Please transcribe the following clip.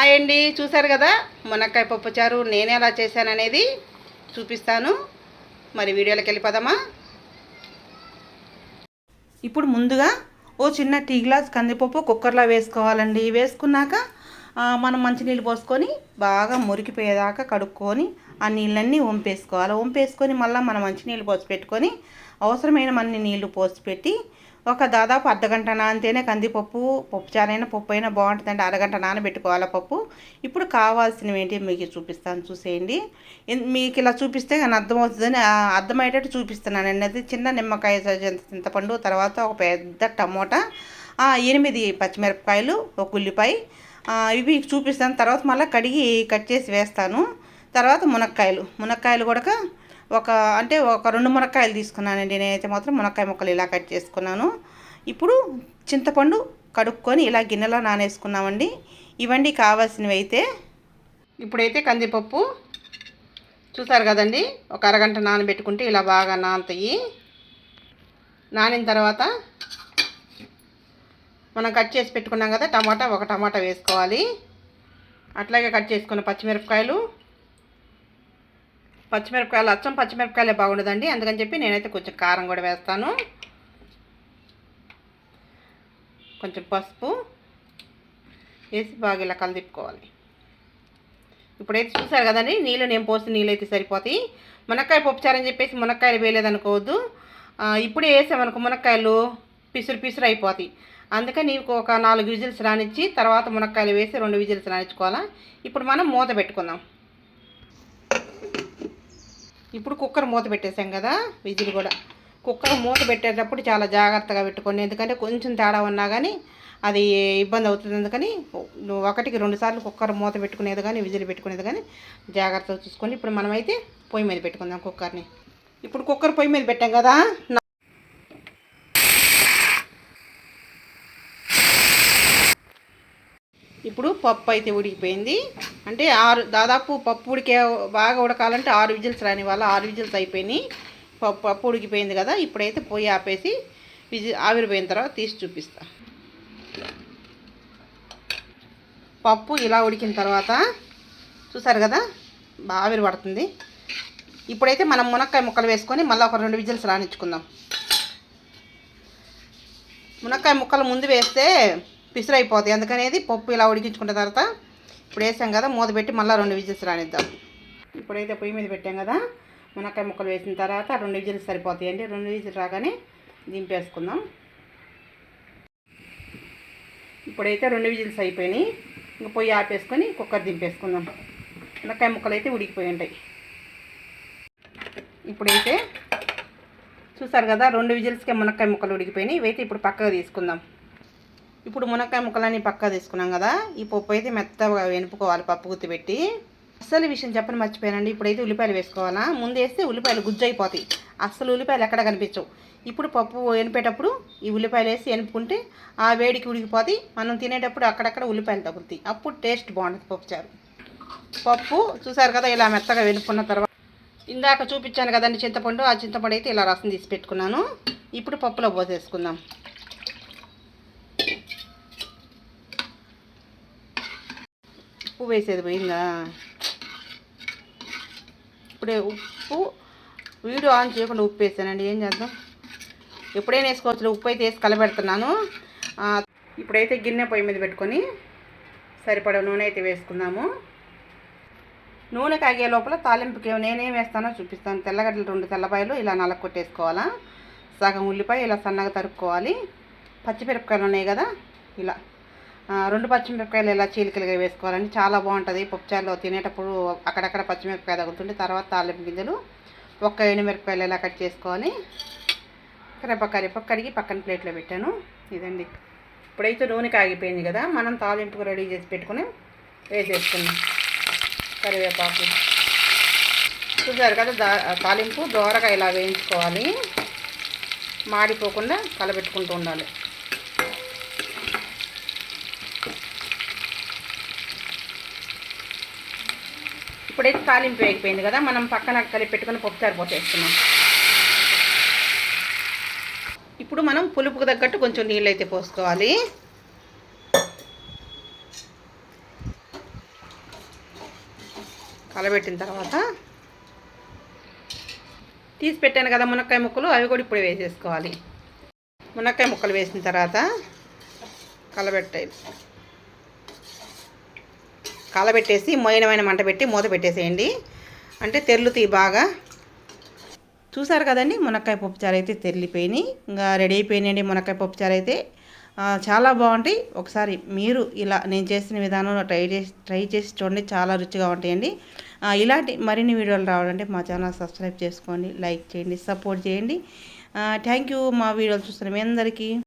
Hi అండి. చూసారు కదా? మునక్కాయ పప్పుచారు నేను ఎలా చేశాను అనేది చూపిస్తాను. మరి వీడియోలోకి వెళ్ళిపోదామా ఇప్పుడు ముందుగా ఓ చిన్న టీ గ్లాస్ కందిపప్పు కుక్కర్లో వేసుకోవాలండి. వేసుకున్నాక మనం మంచినీళ్ళు పోసుకొని బాగా మురికిపోయేదాకా కడుక్కొని ఆ నీళ్ళన్నీ వంపేసుకోవాలి. వంపేసుకొని మళ్ళీ మనం మంచినీళ్ళు పోసి పెట్టుకొని అవసరమైన మన్ని నీళ్ళు పోసి పెట్టి ఒక దాదాపు అర్ధగంట నానితేనే కందిపప్పు పప్పు చారైనా పప్పు అయినా బాగుంటుందండి అరగంట నానబెట్టుకోవాలి పప్పు. ఇప్పుడు కావాల్సినవి ఏంటి మీకు చూపిస్తాను చూసేయండి. మీకు ఇలా చూపిస్తే కానీ అర్థమవుతుందని అర్థమయ్యేటట్టు అర్థమయ్యేటట్టు చూపిస్తున్నానండి అది చిన్న నిమ్మకాయ చింతపండు తర్వాత ఒక పెద్ద టమోటా ఎనిమిది పచ్చిమిరపకాయలు ఒక ఉల్లిపాయ. ఇవి చూపిస్తాను. తర్వాత మళ్ళీ కడిగి కట్ చేసి వేస్తాను. తర్వాత మునక్కాయలు. మునక్కాయలు కూడా ఒక అంటే ఒక రెండు మునక్కాయలు తీసుకున్నానండి. నేనైతే మాత్రం మునక్కాయ ముక్కలు ఇలా కట్ చేసుకున్నాను. ఇప్పుడు చింతపండు కడుక్కొని ఇలా గిన్నెలో నానేసుకున్నామండి. ఇవండి కావాల్సినవి అయితే. ఇప్పుడైతే కందిపప్పు చూసారు కదండి? ఒక అరగంట నానబెట్టుకుంటే ఇలా బాగా నానతాయి. నానిన తర్వాత మనం కట్ చేసి పెట్టుకున్నాం కదా టమాటా ఒక టమాటా వేసుకోవాలి. అట్లాగే కట్ చేసుకున్న పచ్చిమిరపకాయలు పచ్చిమిరపకాయలు అచ్చం పచ్చిమిరపకాయలే బాగుండదండి. అందుకని చెప్పి నేనైతే కొంచెం కారం కూడా వేస్తాను. కొంచెం పసుపు వేసి బాగా ఇలా కలదిప్పుకోవాలి. ఇప్పుడైతే చూసారు కదండి నీళ్ళు నేను పోసిన నీళ్ళు అయితే సరిపోతాయి. మునక్కాయ పప్పుచారని చెప్పేసి మునక్కాయలు వేయలేదనుకోవద్దు. ఇప్పుడే వేసామనుకో మునక్కాయలు పిసురు పిసురు అయిపోతాయి. అందుకని ఒక నాలుగు విజిల్స్ రానిచ్చి తర్వాత మునక్కాయలు వేసి రెండు విజిల్స్ రానిచ్చుకోవాలా? ఇప్పుడు మనం మూత పెట్టుకుందాం. ఇప్పుడు కుక్కర్ మూత పెట్టేసాం కదా విజిల్ కూడా. కుక్కర్ మూత పెట్టేటప్పుడు చాలా జాగ్రత్తగా పెట్టుకోండి. ఎందుకంటే కొంచెం తేడా ఉన్నా కానీ అది ఇబ్బంది అవుతుంది. అందుకని ఒకటికి రెండు సార్లు కుక్కర్ మూత పెట్టుకునేది కానీ విజిల్ పెట్టుకునేది కానీ జాగ్రత్తగా చూసుకోండి. ఇప్పుడు మనమైతే పొయ్యి మీద పెట్టుకుందాం కుక్కర్ని. ఇప్పుడు కుక్కర్ పొయ్యి మీద పెట్టాం కదా ఇప్పుడు పప్పు అయితే ఉడికిపోయింది. అంటే ఆరు దాదాపు పప్పు ఉడికే బాగా ఉడకాలంటే ఆరు విజిల్స్ రాని వల్ల ఆరు విజిల్స్ అయిపోయినాయి. పప్పు పప్పు ఉడికిపోయింది కదా ఇప్పుడైతే పొయ్యి ఆపేసి విజి ఆవిరిపోయిన తర్వాత తీసి చూపిస్తా. పప్పు ఇలా ఉడికిన తర్వాత చూసారు కదా బాగా ఆవిరి పడుతుంది. ఇప్పుడైతే మనం మునక్కాయ ముక్కలు వేసుకొని మళ్ళీ ఒక రెండు విజిల్స్ రానిచ్చుకుందాం. మునక్కాయ ముక్కలు ముందు వేస్తే పిసురు అయిపోతాయి అందుకనేది పప్పు ఇలా ఉడికించుకున్న తర్వాత ఇప్పుడు వేసాం కదా మూత పెట్టి మళ్ళీ రెండు విజిల్స్ రానిద్దాం. ఇప్పుడైతే పొయ్యి మీద పెట్టాం కదా మునక్కాయ ముక్కలు వేసిన తర్వాత రెండు విజిల్స్ సరిపోతాయండి. రెండు విజిల్స్ రాగానే దింపేసుకుందాం. ఇప్పుడైతే రెండు విజిల్స్ అయిపోయినాయి. ఇంకా పొయ్యి ఆపేసుకొని కుక్కర్ దింపేసుకుందాం. మునక్కాయ ముక్కలు అయితే ఉడికిపోయి ఉంటాయి. ఇప్పుడైతే చూసారు కదా రెండు విజిల్స్కే మునక్కాయ ముక్కలు ఉడికిపోయినాయి. ఇవైతే ఇప్పుడు పక్కగా తీసుకుందాం. ఇప్పుడు మునక్కాయ ముక్కలన్నీ పక్కా తీసుకున్నాం కదా. ఈ పప్పు అయితే మెత్తగా వెనుపుకోవాలి పప్పు గుత్తి పెట్టి. అస్సలు విషయం చెప్పని మర్చిపోయానండి. ఇప్పుడైతే ఉల్లిపాయలు వేసుకోవాలా? ముందు వేస్తే ఉల్లిపాయలు గుజ్జు అయిపోతాయి. అస్సలు ఉల్లిపాయలు ఎక్కడ కనిపించవు. ఇప్పుడు పప్పు ఎనిపేటప్పుడు ఈ ఉల్లిపాయలు వేసి ఎనుపుకుంటే ఆ వేడికి ఉడికిపోతాయి. మనం తినేటప్పుడు అక్కడక్కడ ఉల్లిపాయలు తగులుతాయి. అప్పుడు టేస్ట్ బాగుంటుంది పప్పు చారు. పప్పు చూసారు కదా ఇలా మెత్తగా వెనుక్కున్న తర్వాత. ఇందాక చూపించాను కదండి చింతపండు. ఆ చింతపండు అయితే ఇలా రసం తీసి పెట్టుకున్నాను. ఇప్పుడు పప్పులో పోసేసుకుందాం. ఉప్పు వేసేది పోయిందా ఇప్పుడే ఉప్పు వీడియో ఆన్ చేయకుండా ఉప్పు వేసానండి ఏం చేద్దాం? ఎప్పుడైనా వేసుకోవచ్చు. ఉప్పు అయితే వేసి కలబెడుతున్నాను. ఇప్పుడైతే గిన్నె పొయ్యి మీద పెట్టుకొని సరిపడ నూనె అయితే వేసుకుందాము. నూనె కాగే లోపల తాలింపుకి నేనేం వేస్తానో చూపిస్తాను. తెల్లగడ్డలు రెండు తెల్లపాయలు ఇలా నల్ల కొట్టేసుకోవాలా. సగం ఉల్లిపాయ ఇలా సన్నగా తరుక్కోవాలి. పచ్చిమిరపకాయలు ఉన్నాయి కదా ఇలా. రెండు పచ్చిమిరపకాయలు ఇలా చీలికలుగా వేసుకోవాలండి. చాలా బాగుంటుంది. పప్పుచారులో తినేటప్పుడు అక్కడక్కడ పచ్చిమిరపకాయ తగులుతుంటే తర్వాత తాలింపు గింజలు ఒక్క ఎండుమిరపకాయలు ఇలా కట్ చేసుకోవాలి కరివేపాకు కరివేపాకు కడిగి పక్కన ప్లేట్లో పెట్టాను. ఇదండి. ఇప్పుడైతే నూనె కాగిపోయింది కదా మనం తాలింపుకు రెడీ చేసి పెట్టుకుని వేసేసుకున్నాం కరివేపాకు. చూసారు కదా దా తాలింపు దోరగా ఇలా వేయించుకోవాలి. మాడిపోకుండా కలబెట్టుకుంటూ ఉండాలి. ఇప్పుడైతే తాలింపు వేగిపోయింది కదా మనం పక్కన కలిపి పెట్టుకుని పప్పుచారు పోసేస్తున్నాం. ఇప్పుడు మనం పులుపుకు తగ్గట్టు కొంచెం నీళ్ళు అయితే పోసుకోవాలి. కలబెట్టిన తర్వాత తీసి పెట్టాను కదా మునక్కాయ ముక్కలు అవి కూడా ఇప్పుడు వేసేసుకోవాలి. మునక్కాయ ముక్కలు వేసిన తర్వాత కలబెట్టాలి. కలబెట్టేసి మోయినమైన మంట పెట్టి మూత పెట్టేసేయండి. అంటే తెరులుతాయి బాగా. చూసారు కదండి మునక్కాయ పప్పుచారు అయితే తెరిలిపోయినాయి. ఇంకా రెడీ అయిపోయినాయండి మునక్కాయ పప్పుచారు అయితే. చాలా బాగుంటాయి. ఒకసారి మీరు ఇలా నేను చేసిన విధానంలో ట్రై చేసి ట్రై చేసి చూడండి చాలా రుచిగా ఉంటాయండి. ఇలాంటి మరిన్ని వీడియోలు రావాలంటే మా ఛానల్ సబ్స్క్రైబ్ చేసుకోండి లైక్ చేయండి సపోర్ట్ చేయండి. థ్యాంక్ యూ మా వీడియోలు చూస్తున్న మీ అందరికీ.